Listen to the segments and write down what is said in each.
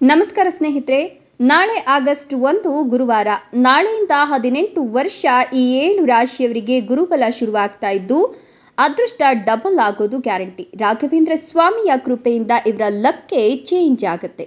ನಮಸ್ಕಾರ ಸ್ನೇಹಿತರೆ, ನಾಳೆ ಆಗಸ್ಟ್ ಒಂದು ಗುರುವಾರ, ನಾಳೆಯಿಂದ ಹದಿನೆಂಟು ವರ್ಷ ಈ ಏಳು ರಾಶಿಯವರಿಗೆ ಗುರುಬಲ ಶುರುವಾಗ್ತಾ ಇದ್ದು, ಅದೃಷ್ಟ ಡಬಲ್ ಆಗೋದು ಗ್ಯಾರಂಟಿ ರಾಘವೇಂದ್ರ ಸ್ವಾಮಿಯ ಕೃಪೆಯಿಂದ ಇವರ ಲಕ್ಕೆ ಚೇಂಜ್ ಆಗುತ್ತೆ.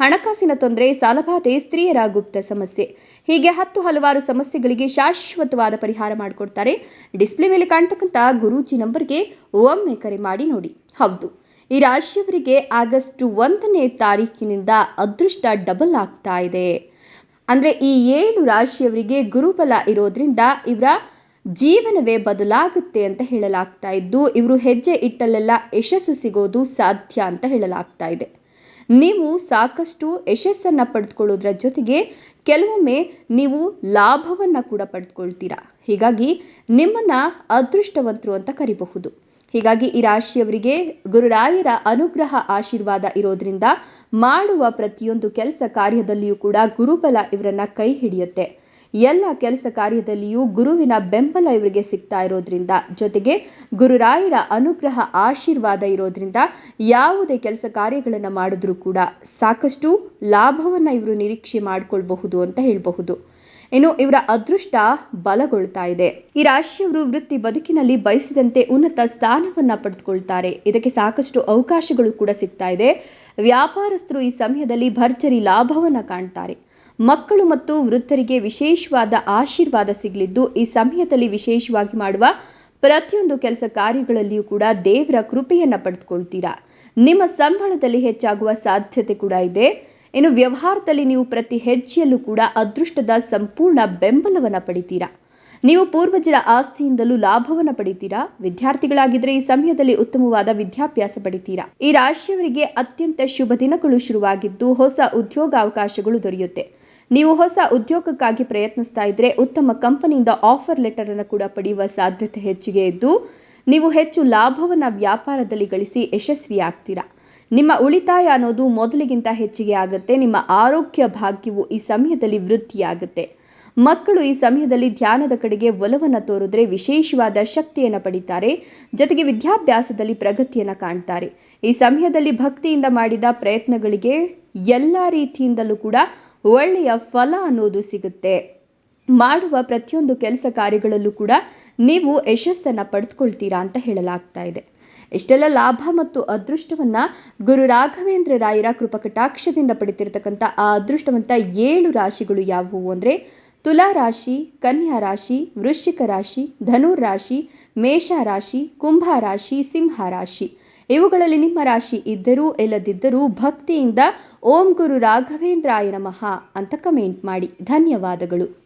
ಹಣಕಾಸಿನ ತೊಂದರೆ ಸಾಲಬಾಧೆ ಸ್ತ್ರೀಯರ ಗುಪ್ತ ಸಮಸ್ಯೆ. ಹೀಗೆ ಹತ್ತು ಹಲವಾರು ಸಮಸ್ಯೆಗಳಿಗೆ ಶಾಶ್ವತವಾದ ಪರಿಹಾರ ಮಾಡಿಕೊಡ್ತಾರೆ. ಡಿಸ್ಪ್ಲೇ ಮೇಲೆ ಕಾಣ್ತಕ್ಕಂಥ ಗುರೂಜಿ ನಂಬರ್ಗೆ ಒಮ್ಮೆ ಕರೆ ಮಾಡಿ ನೋಡಿ. ಹೌದು, ಈ ರಾಶಿಯವರಿಗೆ ಆಗಸ್ಟ್ ಒಂದನೇ ತಾರೀಕಿನಿಂದ ಅದೃಷ್ಟ ಡಬಲ್ ಆಗ್ತಾ ಇದೆ. ಅಂದರೆ ಈ ಏಳು ರಾಶಿಯವರಿಗೆ ಗುರುಬಲ ಇರೋದ್ರಿಂದ ಇವರ ಜೀವನವೇ ಬದಲಾಗುತ್ತೆ ಅಂತ ಹೇಳಲಾಗ್ತಾ ಇದ್ದು, ಇವರು ಹೆಜ್ಜೆ ಇಟ್ಟಲ್ಲೆಲ್ಲ ಯಶಸ್ಸು ಸಿಗೋದು ಸಾಧ್ಯ ಅಂತ ಹೇಳಲಾಗ್ತಾ ಇದೆ. ನೀವು ಸಾಕಷ್ಟು ಯಶಸ್ಸನ್ನು ಪಡೆದುಕೊಳ್ಳೋದ್ರ ಜೊತೆಗೆ ಕೆಲವೊಮ್ಮೆ ನೀವು ಲಾಭವನ್ನು ಕೂಡ ಪಡೆದುಕೊಳ್ತೀರಾ. ಹೀಗಾಗಿ ನಿಮ್ಮನ್ನು ಅದೃಷ್ಟವಂತರು ಅಂತ ಕರಿಬಹುದು. ಹೀಗಾಗಿ ಈ ರಾಶಿಯವರಿಗೆ ಗುರುರಾಯರ ಅನುಗ್ರಹ ಆಶೀರ್ವಾದ ಇರೋದ್ರಿಂದ ಮಾಡುವ ಪ್ರತಿಯೊಂದು ಕೆಲಸ ಕಾರ್ಯದಲ್ಲಿಯೂ ಕೂಡ ಗುರುಬಲ ಇವರನ್ನ ಕೈ ಹಿಡಿಯುತ್ತೆ. ಎಲ್ಲ ಕೆಲಸ ಕಾರ್ಯದಲ್ಲಿಯೂ ಗುರುವಿನ ಬೆಂಬಲ ಇವರಿಗೆ ಸಿಗ್ತಾ ಇರೋದ್ರಿಂದ, ಜೊತೆಗೆ ಗುರುರಾಯರ ಅನುಗ್ರಹ ಆಶೀರ್ವಾದ ಇರೋದ್ರಿಂದ ಯಾವುದೇ ಕೆಲಸ ಕಾರ್ಯಗಳನ್ನು ಮಾಡಿದ್ರೂ ಕೂಡ ಸಾಕಷ್ಟು ಲಾಭವನ್ನು ಇವರು ನಿರೀಕ್ಷೆ ಮಾಡಿಕೊಳ್ಬಹುದು ಅಂತ ಹೇಳಬಹುದು. ಇನ್ನು ಇವರ ಅದೃಷ್ಟ ಬಲಗೊಳ್ತಾ ಇದೆ. ಈ ರಾಶಿಯವರು ವೃತ್ತಿ ಬದುಕಿನಲ್ಲಿ ಬಯಸಿದಂತೆ ಉನ್ನತ ಸ್ಥಾನವನ್ನ ಪಡೆದುಕೊಳ್ತಾರೆ. ಇದಕ್ಕೆ ಸಾಕಷ್ಟು ಅವಕಾಶಗಳು ಕೂಡ ಸಿಗ್ತಾ ಇದೆ. ವ್ಯಾಪಾರಸ್ಥರು ಈ ಸಮಯದಲ್ಲಿ ಭರ್ಜರಿ ಲಾಭವನ್ನ ಕಾಣ್ತಾರೆ. ಮಕ್ಕಳು ಮತ್ತು ವೃದ್ಧರಿಗೆ ವಿಶೇಷವಾದ ಆಶೀರ್ವಾದ ಸಿಗಲಿದ್ದು, ಈ ಸಮಯದಲ್ಲಿ ವಿಶೇಷವಾಗಿ ಮಾಡುವ ಪ್ರತಿಯೊಂದು ಕೆಲಸ ಕಾರ್ಯಗಳಲ್ಲಿಯೂ ಕೂಡ ದೇವರ ಕೃಪೆಯನ್ನು ಪಡೆದುಕೊಳ್ತೀರಾ? ನಿಮ್ಮ ಸಂಬಳದಲ್ಲಿ ಹೆಚ್ಚಾಗುವ ಸಾಧ್ಯತೆ ಕೂಡ ಇದೆ. ಇನ್ನು ವ್ಯವಹಾರದಲ್ಲಿ ನೀವು ಪ್ರತಿ ಹೆಜ್ಜೆಯಲ್ಲೂ ಕೂಡ ಅದೃಷ್ಟದ ಸಂಪೂರ್ಣ ಬೆಂಬಲವನ್ನು ಪಡಿತೀರಾ? ನೀವು ಪೂರ್ವಜರ ಆಸ್ತಿಯಿಂದಲೂ ಲಾಭವನ್ನು ಪಡಿತೀರಾ? ವಿದ್ಯಾರ್ಥಿಗಳಾಗಿದ್ದರೆ ಈ ಸಮಯದಲ್ಲಿ ಉತ್ತಮವಾದ ವಿದ್ಯಾಭ್ಯಾಸ ಪಡಿತೀರಾ? ಈ ರಾಶಿಯವರಿಗೆ ಅತ್ಯಂತ ಶುಭ ದಿನಗಳು ಶುರುವಾಗಿದ್ದು, ಹೊಸ ಉದ್ಯೋಗಾವಕಾಶಗಳು ದೊರೆಯುತ್ತೆ. ನೀವು ಹೊಸ ಉದ್ಯೋಗಕ್ಕಾಗಿ ಪ್ರಯತ್ನಿಸ್ತಾ ಇದ್ರೆ ಉತ್ತಮ ಕಂಪನಿಯಿಂದ ಆಫರ್ ಲೆಟರ್ ಅನ್ನು ಕೂಡ ಪಡೆಯುವ ಸಾಧ್ಯತೆ ಹೆಚ್ಚಿಗೆ ಇದ್ದು, ನೀವು ಹೆಚ್ಚು ಲಾಭವನ್ನು ವ್ಯಾಪಾರದಲ್ಲಿ ಗಳಿಸಿ ಯಶಸ್ವಿಯಾಗ್ತೀರಾ ನಿಮ್ಮ ಉಳಿತಾಯ ಅನ್ನೋದು ಮೊದಲಿಗಿಂತ ಹೆಚ್ಚಿಗೆ ಆಗುತ್ತೆ, ನಿಮ್ಮ ಆರೋಗ್ಯ ಭಾಗ್ಯವು ಈ ಸಮಯದಲ್ಲಿ ವೃದ್ಧಿಯಾಗುತ್ತೆ. ಮಕ್ಕಳು ಈ ಸಮಯದಲ್ಲಿ ಧ್ಯಾನದ ಕಡೆಗೆ ಒಲವನ್ನು ತೋರಿದ್ರೆ ವಿಶೇಷವಾದ ಶಕ್ತಿಯನ್ನು ಪಡಿತಾರೆ, ಜೊತೆಗೆ ವಿದ್ಯಾಭ್ಯಾಸದಲ್ಲಿ ಪ್ರಗತಿಯನ್ನು ಕಾಣ್ತಾರೆ. ಈ ಸಮಯದಲ್ಲಿ ಭಕ್ತಿಯಿಂದ ಮಾಡಿದ ಪ್ರಯತ್ನಗಳಿಗೆ ಎಲ್ಲ ರೀತಿಯಿಂದಲೂ ಕೂಡ ಒಳ್ಳೆಯ ಫಲ ಅನ್ನೋದು ಸಿಗುತ್ತೆ. ಮಾಡುವ ಪ್ರತಿಯೊಂದು ಕೆಲಸ ಕಾರ್ಯಗಳಲ್ಲೂ ಕೂಡ ನೀವು ಯಶಸ್ಸನ್ನು ಪಡೆದುಕೊಳ್ತೀರಾ ಅಂತ ಹೇಳಲಾಗ್ತಾ ಇದೆ. ಇಷ್ಟೆಲ್ಲ ಲಾಭ ಮತ್ತು ಅದೃಷ್ಟವನ್ನು ಗುರು ರಾಘವೇಂದ್ರ ರಾಯರ ಕೃಪಕಟಾಕ್ಷದಿಂದ ಪಡಿತಿರ್ತಕ್ಕಂಥ ಆ ಅದೃಷ್ಟವಂತ ಏಳು ರಾಶಿಗಳು ಯಾವುವು ಅಂದರೆ ತುಲಾ ರಾಶಿ, ಕನ್ಯಾ ರಾಶಿ, ವೃಶ್ಚಿಕ ರಾಶಿ, ಧನುರ್ ರಾಶಿ, ಮೇಷ ರಾಶಿ, ಕುಂಭ ರಾಶಿ, ಸಿಂಹ ರಾಶಿ. ಇವುಗಳಲ್ಲಿ ನಿಮ್ಮ ರಾಶಿ ಇದ್ದರೂ ಇಲ್ಲದಿದ್ದರೂ ಭಕ್ತಿಯಿಂದ ಓಂ ಗುರು ರಾಘವೇಂದ್ರಾಯ ನಮಃ ಅಂತ ಕಮೆಂಟ್ ಮಾಡಿ. ಧನ್ಯವಾದಗಳು.